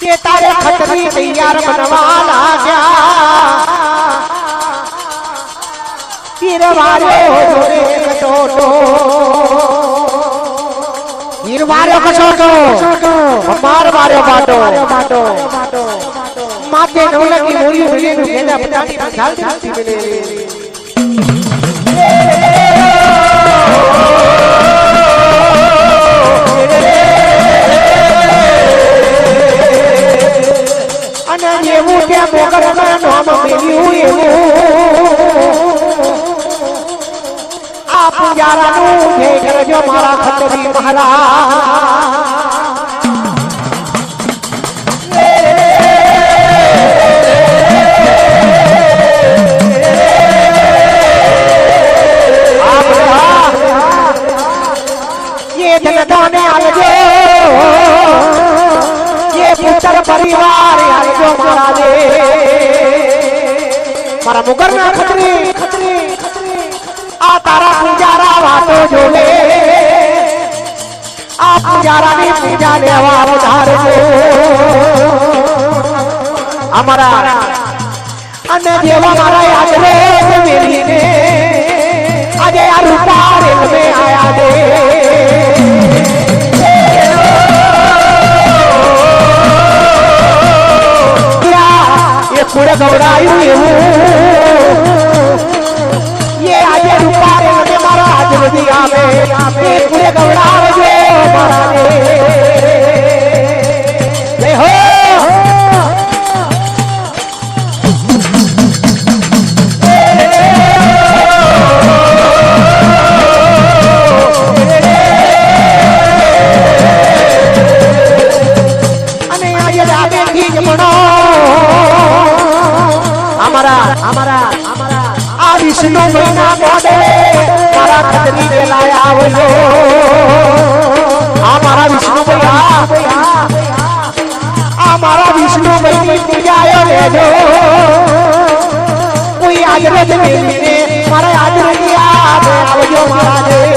કે તારે ખતરી તૈયાર બનવા લાગ્યા? તીર વાર્યો કટોટો તીર કટોટો માર માર્યો બાટો બાટો માથે નવલકી મૂળ્યું ભેગા પટાટી ઝાલ ઝાલતી બને અને એવું કે મોગલના નામ મેલ્યું એવું આ પૂજારાનું જય કરજો મારા ખતરી મહારાજ આ બધા મારા મુગરના ખત્રી. ખતરી. આ તારા પૂજારા વાતો જોડે આ પૂજારાની પૂજા લેવા વધારજો અમારા અને જેવા મારા યાદ રે મેરીને આજે આ રૂપા વિષ્ણુ મહિના મોડે મારા ખતરી પેલા આવજો આ મારા વિષ્ણુ ભૈયા આ મારા વિષ્ણુ ભાઈ પૂજાયો લેજો કોઈ મેલીને મારા આગળ આવજો મારા દે